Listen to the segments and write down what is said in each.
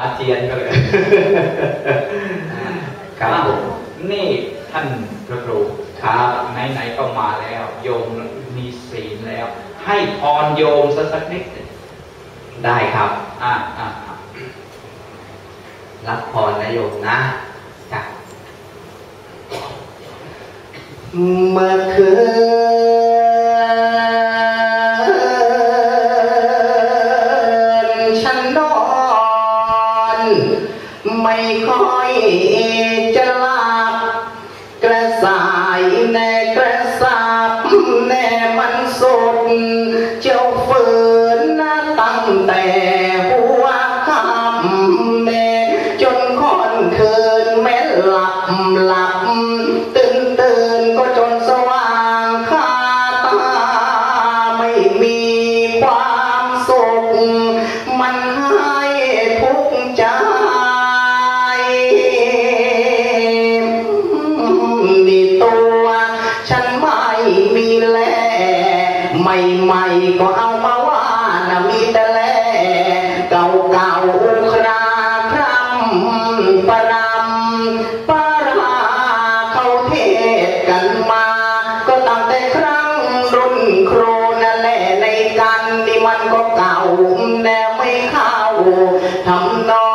อาเจียนก็เลยครับผมนี่ท่านพระครูครับไหนๆก็มาแล้ว โยมมีศีลแล้ว ให้พรโยมสักสักนิดหนึ่งได้ครับอ่าอ่าอ่ารับพรนะโยมนะจ้ะเมื่อคืน สายแน่กระสับแน่มันสุดเจ้าฝืนนะตั้งแต่หัวค่ำแทำนอ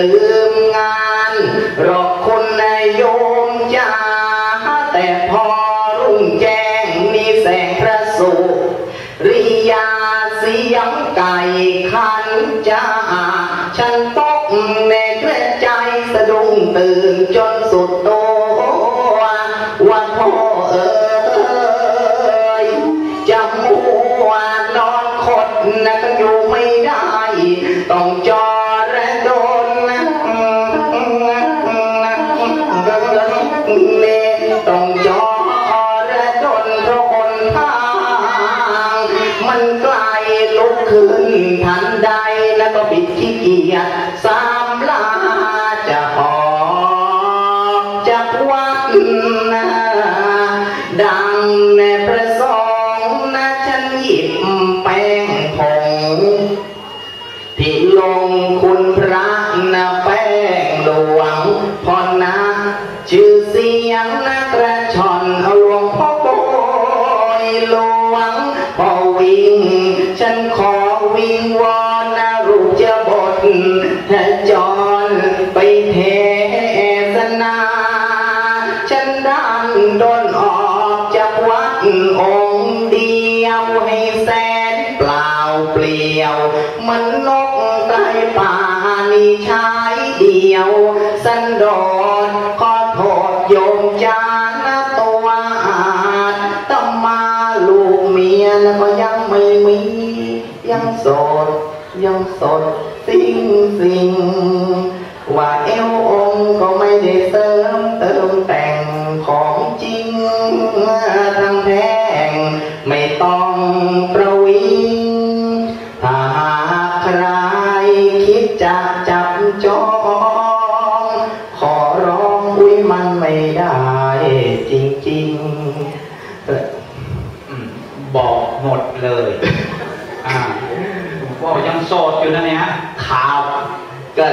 ลืมงานหรอกคุณโยมจ้าแต่พอรุ่งแจ้งมีแสงพระสุริยาเสียงไก่ขันจ้าฉันตกในกระใจสะดุ้งตื่นจนสุดตัวว่าพ่อเอ๋ิบแป้งผงที่ลงคุณพระนะแป้งหลวงพอนะชื่อเสียงนะกระชอนเอาหลวงพ่อโบยหลวงพอวิ่ง ฉันขอวิงวอน มีชายเดียว สันโดษขอโทษโยมจานตัวอาจต้องมาลูกเมียแล้วก็ยังไม่มี ยังโสด ยังสด สิ่งสิ่ง เลยอ่าว่ายังโสดอยู่นะเนี่ยฮะข่าวก็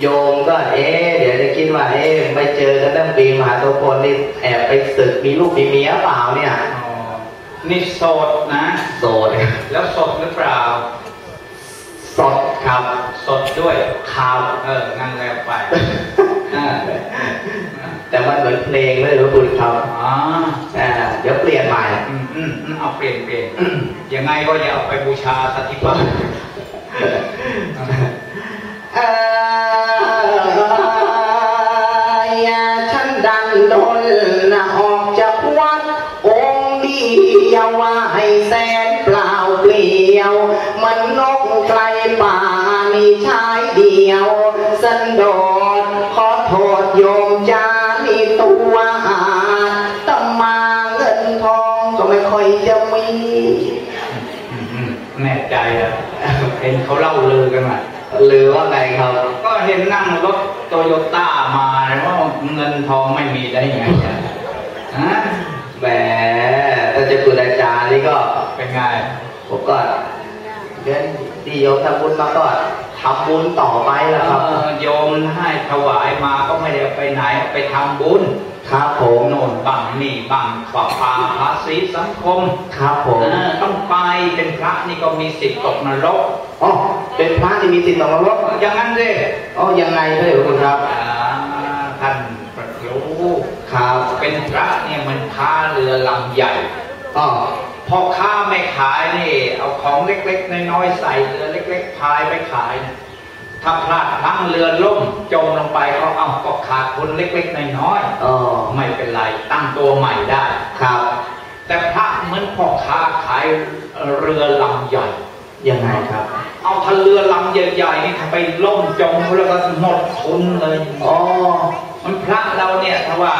โยมก็เอ๊ะเดี๋ยวจะคิดว่าเอ๊ะไปเจอกันตั้งปีมหาโตพลนี่แอบไปศึกมีลูกมีเมียเปล่าเนี่ยอ๋อนี่โสดนะโสดแล้วสดหรือเปล่าสดครับสดด้วยข่าวเอองั้นแล้วไปอ่า แต่มันเหมือนเพลงเลยหลวงปู่ครับอ๋ออ่าเดี๋ยวเปลี่ยนใหม่อืมอืมอืมเอาเปลี่ยนเปลี่ยนยังไงก็อย่าเอาไปบูชาสักที่บ้านเอ่ยฉันดันดนนะออกจากวัดองค์เดียวว่าให้แสนเปล่าเปลี่ยว มันนกไกลป่ามีชายเดียว สันโดษขอโทษโยมจา นี่ตัวหาตมาเงินทองก็ไม่ค่อยจะมีอืมอืมแน่ใจแล้วเห็นเขาเล่าลือกันมาหรือว่าไงครับก็เห็นนั่งรถโตโยต้ามาว่าเงินทองไม่มีได้ไงฮะแหมถ้าจะคุณอาจารย์นี่ก็เป็นไงผมก็เดินที่โยมทำบุญมาก็ ทำบุญต่อไปแล้วครับเออโยมให้ถวายมาก็ไม่ได้เอาไปไหนเอาไปทำบุญครับผผมมโน่นบังนี่บังปะปาภาษีสังคมครับผมเออต้องไปเป็นพระนี่ก็มีสิทธิ์ตกนรกอ๋อเป็นพระที่มีสิทธิ์ตกนรกอย่างนั้นสิอ๋อยังไงพระเดชพระคุณครับอ่าท่านประรู้ครับเป็นพระเนี่ยมันค้าเรือลำใหญ่อ๋อ พอค้าไม่ขายนี่ เอาของเล็กๆน้อยๆใส่เรือเล็ก ๆ พายไปขายนะถ้าพลาดพลั้งเรือล่มจมลงไปก็เอาก็ขาดทุนเล็กๆน้อยอ๋อๆไม่เป็นไรตั้งตัวใหม่ได้ครับ แต่พระเหมือนพ่อค้าขายเรือลำใหญ่ยังไงครับ เอาถ้าเรือลำใหญ่ๆนี่ถ้าไปล่มจมแล้วก็หมดทุนเลยอ๋อมันพระเราเนี่ยถ้าว่า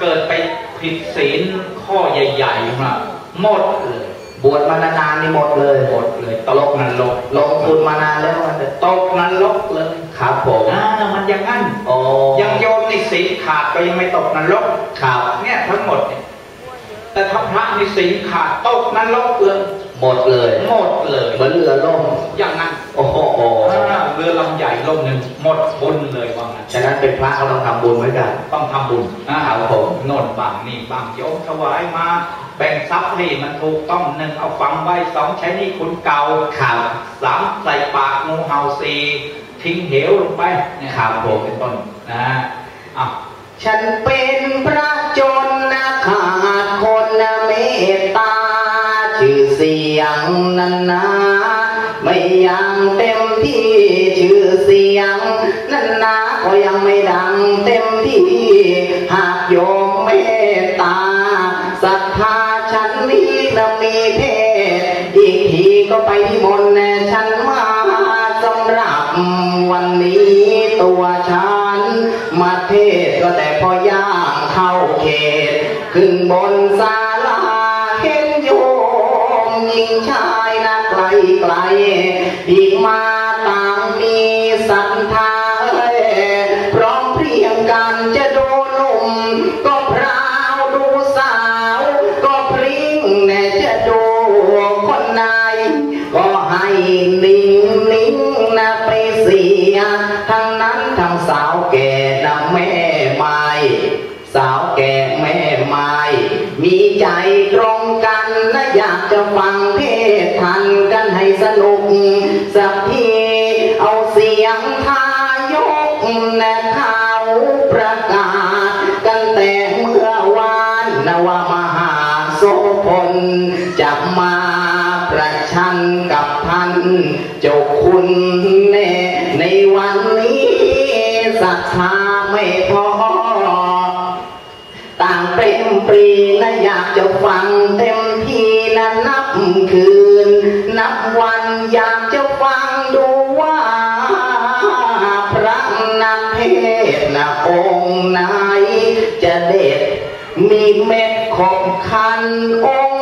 เกิดไปผิดศีลข้อใหญ่ๆมา หมดเลย บวชมานานๆนี่หมดเลยหมดเลยตลกนรกลงทุนมานานแล้วมันเถอะตกนรกเลยครับผมอ่ามันอย่างนั้นอ๋อยังโยมนี่ศีลขาดก็ยังไม่ตกนรกครับเนี่ยทั้งหมดเนี่ยแต่ถ้าพระนี่ศีลขาดตกนรกเลยหมดเลย หมดเลยเหมือนเรือล่มอย่างนั้น โอ้โหอ่าเรือลำใหญ่ลำหนึ่งหมดทุนเลยว่างั้นฉะนั้นเป็นพระก็ต้องทำบุญเหมือนกัน ต้องทำบุญนะครับผมโน่นบางนี่บางโยมถวายมา แบ่งทรัพย์ให้มันถูกต้องหนึ่งเอาฝังไว้สองใช้หนี่คุณเก่าครับสามใส่ปากงูเห่าสี่ทิ้งเหวลงไปเนี่ยครับผมเป็นต้นนะอะฉันเป็นพระ ฉันนี้นะมีเพศอีกทีก็ไปที่มนต์ฉันมาสำหรับวันนี้ตัวฉัน มาเทศก็แต่พอย่างเข้าเขต ขึ้นบนศาลาเห็นโยมหญิงชายนะไกลไกลอีกมา ปรีนะอยากจะฟังเต็มที่นะนับคืน นับวันอยากจะฟังดูว่า พระนักเทศน์นะองค์ไหนจะเด็ดมีเม็ดขบคันอง